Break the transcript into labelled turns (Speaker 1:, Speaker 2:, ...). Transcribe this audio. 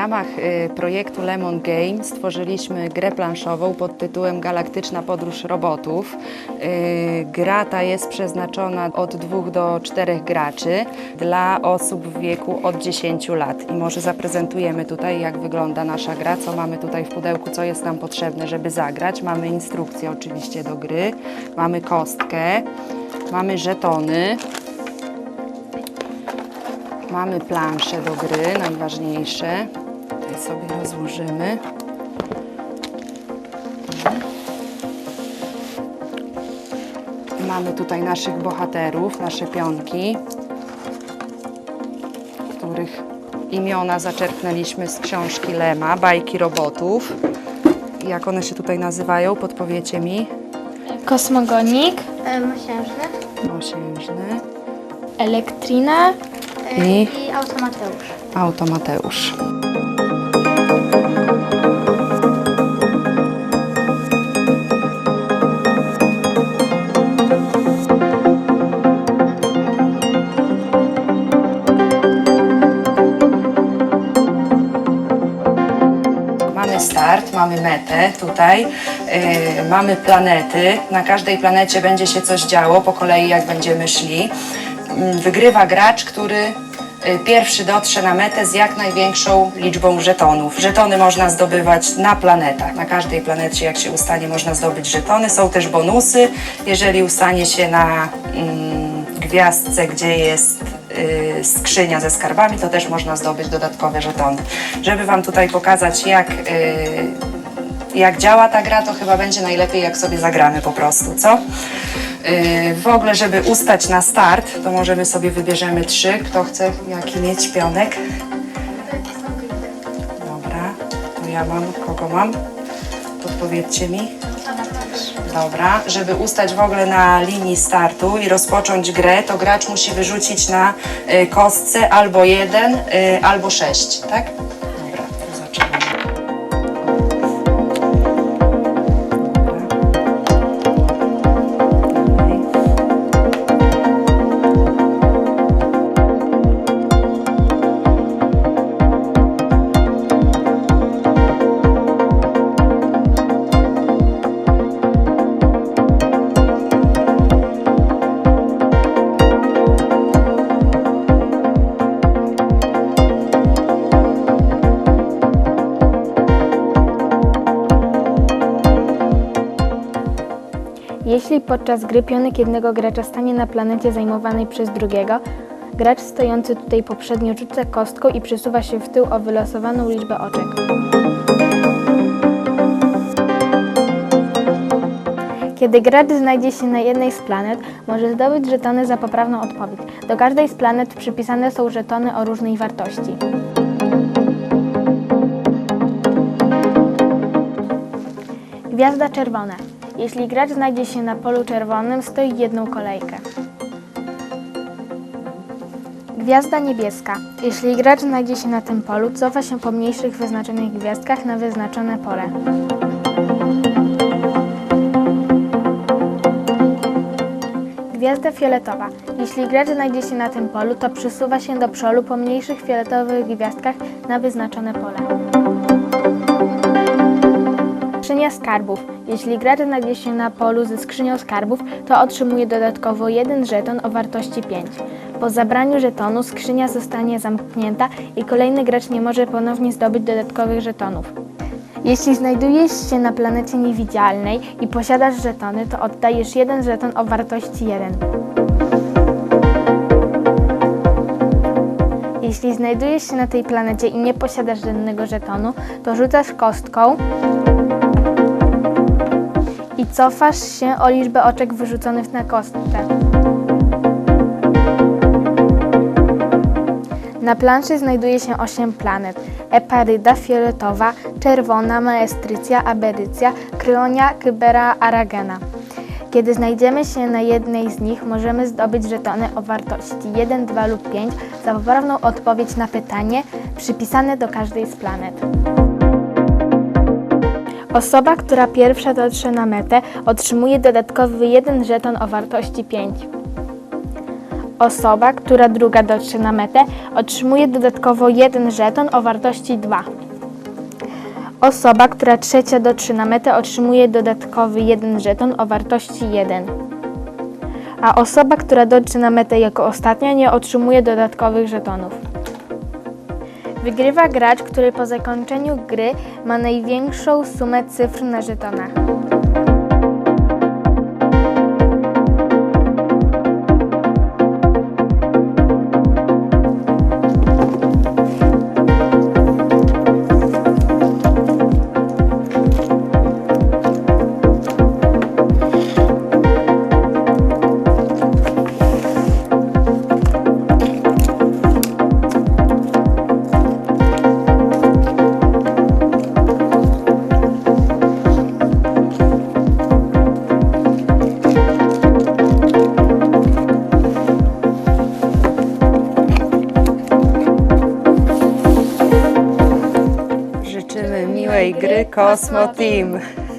Speaker 1: ramach y, projektu Lemon Game stworzyliśmy grę planszową pod tytułem Galaktyczna Podróż Robotów. Y, Gra ta jest przeznaczona od 2 do 4 graczy dla osób w wieku od 10 lat. I może zaprezentujemy tutaj, jak wygląda nasza gra, co mamy tutaj w pudełku, co jest nam potrzebne, żeby zagrać. Mamy instrukcję oczywiście do gry, mamy kostkę, mamy żetony, Mamy plansze do gry, najważniejsze. Sobie rozłożymy. Mamy tutaj naszych bohaterów, nasze pionki, których imiona zaczerpnęliśmy z książki Lema, Bajki Robotów. Jak one się tutaj nazywają, podpowiecie mi?
Speaker 2: Kosmogonik,
Speaker 3: E, Mosiężny
Speaker 1: Mosiężny
Speaker 2: Elektrina,
Speaker 3: e,
Speaker 1: I?
Speaker 3: i Automateusz.
Speaker 1: Automateusz. Start, mamy metę tutaj, yy, mamy planety. Na każdej planecie będzie się coś działo po kolei, jak będziemy szli. Mm, Wygrywa gracz, który y, pierwszy dotrze na metę z jak największą liczbą żetonów. Żetony można zdobywać na planetach. Na każdej planecie, jak się ustanie, można zdobyć żetony. Są też bonusy. Jeżeli ustanie się na mm, gwiazdce, gdzie jest skrzynia ze skarbami, to też można zdobyć dodatkowe żetony. Żeby Wam tutaj pokazać, jak, y, jak działa ta gra, to chyba będzie najlepiej, jak sobie zagramy po prostu, co? Y, W ogóle, żeby ustać na start, to możemy sobie wybierzemy trzy. Kto chce jaki mieć pionek? Dobra, to ja mam. Kogo mam? Podpowiedzcie mi. Dobra, żeby ustać w ogóle na linii startu i rozpocząć grę, to gracz musi wyrzucić na y, kostce albo jeden, y, albo sześć, tak?
Speaker 2: Jeśli podczas gry pionek jednego gracza stanie na planecie zajmowanej przez drugiego, gracz stojący tutaj poprzednio rzuca kostką i przesuwa się w tył o wylosowaną liczbę oczek. Kiedy gracz znajdzie się na jednej z planet, może zdobyć żetony za poprawną odpowiedź. Do każdej z planet przypisane są żetony o różnej wartości. Gwiazda czerwona. Jeśli gracz znajdzie się na polu czerwonym, stoi jedną kolejkę. Gwiazda niebieska. Jeśli gracz znajdzie się na tym polu, cofa się po mniejszych wyznaczonych gwiazdkach na wyznaczone pole. Gwiazda fioletowa. Jeśli gracz znajdzie się na tym polu, to przesuwa się do przodu po mniejszych fioletowych gwiazdkach na wyznaczone pole. Skrzynia skarbów. Jeśli gracz znajdzie się na polu ze skrzynią skarbów, to otrzymuje dodatkowo jeden żeton o wartości 5. Po zabraniu żetonu skrzynia zostanie zamknięta i kolejny gracz nie może ponownie zdobyć dodatkowych żetonów. Jeśli znajdujesz się na planecie niewidzialnej i posiadasz żetony, to oddajesz jeden żeton o wartości 1. Jeśli znajdujesz się na tej planecie i nie posiadasz żadnego żetonu, to rzucasz kostką i cofasz się o liczbę oczek wyrzuconych na kostce. Na planszy znajduje się 8 planet. Eparyda, Fioletowa, Czerwona, Maestrycja, Aberycja, Kryonia, Kybera, Aragena. Kiedy znajdziemy się na jednej z nich, możemy zdobyć żetony o wartości 1, 2 lub 5 za poprawną odpowiedź na pytanie przypisane do każdej z planet. Osoba, która pierwsza dotrze na metę, otrzymuje dodatkowy jeden żeton o wartości 5. Osoba, która druga dotrze na metę, otrzymuje dodatkowo jeden żeton o wartości 2. Osoba, która trzecia dotrze na metę, otrzymuje dodatkowy jeden żeton o wartości 1. A osoba, która dotrze na metę jako ostatnia, nie otrzymuje dodatkowych żetonów. Wygrywa gracz, który po zakończeniu gry ma największą sumę cyfr na żetonach.
Speaker 1: Gry Kosmo Team.